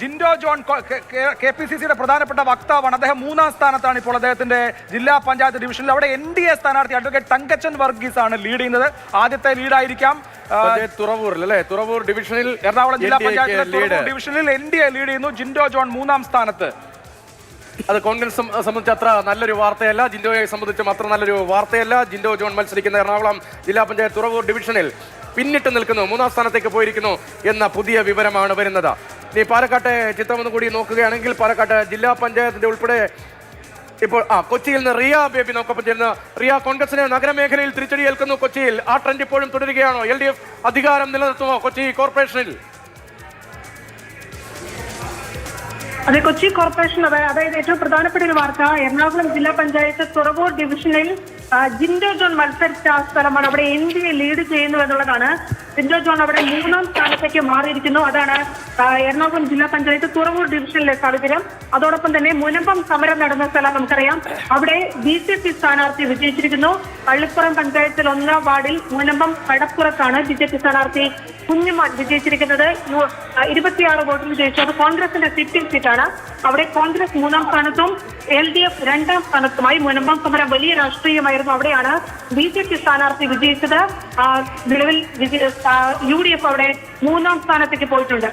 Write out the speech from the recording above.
Jinto John K P C സിയുടെ പ്രധാനപ്പെട്ട വക്താവാണ്. അദ്ദേഹം മൂന്നാം സ്ഥാനത്താണ് ഇപ്പോൾ അദ്ദേഹത്തിന്റെ ജില്ലാ പഞ്ചായത്ത് ഡിവിഷനിൽ. അവിടെ എൻ ഡി എ സ്ഥാനാർത്ഥി അഡ്വക്കേറ്റ് തങ്കച്ചൻ വർഗീസ് ആണ് ലീഡ് ചെയ്യുന്നത്. ആദ്യത്തെ ലീഡായിരിക്കാം തുറവൂരിൽ അല്ലേ? തുറവൂർ ഡിവിഷനിൽ എറണാകുളം ജില്ലാ പഞ്ചായത്ത് ഡിവിഷനിൽ എൻ ഡി എ ലീഡ് ചെയ്യുന്നു. ജിൻഡോ ജോൺ മൂന്നാം സ്ഥാനത്ത്. അത് കോൺഗ്രസ് സംബന്ധിച്ച് അത്ര നല്ലൊരു വാർത്തയല്ല. ജിൻഡോയെ സംബന്ധിച്ചും അത്ര നല്ലൊരു വാർത്തയല്ല. ജിൻഡോ ജോൺ മത്സരിക്കുന്ന എറണാകുളം ജില്ലാ പഞ്ചായത്ത് തുറവൂർ ഡിവിഷനിൽ പിന്നിട്ട് നിൽക്കുന്നു. മൂന്നാം സ്ഥാനത്തേക്ക് പോയിരിക്കുന്നു എന്ന പുതിയ വിവരമാണ് വരുന്നത്. ഇനി പാലക്കാട്ടെ ചിത്രം ഒന്ന് കൂടി നോക്കുകയാണെങ്കിൽ പാലക്കാട്ട് ജില്ലാ പഞ്ചായത്തിന്റെ ഉൾപ്പെടെ ഇപ്പോൾ ആ കൊച്ചിയിൽ നിന്ന് റിയ ബേബി നമുക്കൊപ്പം ചേരുന്ന. റിയ കോൺഗ്രസിന് നഗരമേഖലയിൽ തിരിച്ചടി ഏൽക്കുന്നു കൊച്ചിയിൽ. ആ ട്രെൻഡ് ഇപ്പോഴും തുടരുകയാണോ? എൽ അധികാരം നിലനിർത്തുമോ കൊച്ചി കോർപ്പറേഷനിൽ? അതെ കൊച്ചി കോർപ്പറേഷൻ അതാ- അതായത് ഏറ്റവും പ്രധാനപ്പെട്ട ഒരു വാർത്ത എറണാകുളം ജില്ലാ പഞ്ചായത്ത് തുറവൂർ ഡിവിഷനിൽ ജിൻഡോ ജോൺ മത്സരിച്ച സ്ഥലമാണ് അവിടെ എൻ ഡി എ ലീഡ് ചെയ്യുന്നു എന്നുള്ളതാണ്. ജിൻഡോ ജോൺ അവിടെ മൂന്നാം സ്ഥാനത്തേക്ക് മാറിയിരിക്കുന്നു. അതാണ് എറണാകുളം ജില്ലാ പഞ്ചായത്ത് തുറവൂർ ഡിവിഷനിലെ സാഹചര്യം. അതോടൊപ്പം തന്നെ മുനമ്പം സമരം നടന്ന സ്ഥലം നമുക്കറിയാം. അവിടെ ബി ജെ പി സ്ഥാനാർത്ഥി വിജയിച്ചിരിക്കുന്നു. പള്ളിപ്പുറം പഞ്ചായത്തിൽ ഒന്നാം വാർഡിൽ മുനമ്പം കടപ്പുറത്താണ് ബി ജെ പി സ്ഥാനാർത്ഥി. കുഞ്ഞുമാൻ വിജയിച്ചിരിക്കുന്നത് ഇരുപത്തിയാറ് വോട്ടിൽ ജയിച്ചു. അത് കോൺഗ്രസിന്റെ സിറ്റിംഗ് സീറ്റാണ്. അവിടെ കോൺഗ്രസ് മൂന്നാം സ്ഥാനത്തും എൽ ഡി എഫ് രണ്ടാം സ്ഥാനത്തുമായി മുനമ്പം സമരം. വലിയ രാഷ്ട്രീയമായിരുന്നു അവിടെയാണ് ബി ജെ പി സ്ഥാനാർത്ഥി വിജയിച്ചത്. നിലവിൽ യു ഡി എഫ് അവിടെ മൂന്നാം സ്ഥാനത്തേക്ക് പോയിട്ടുണ്ട്.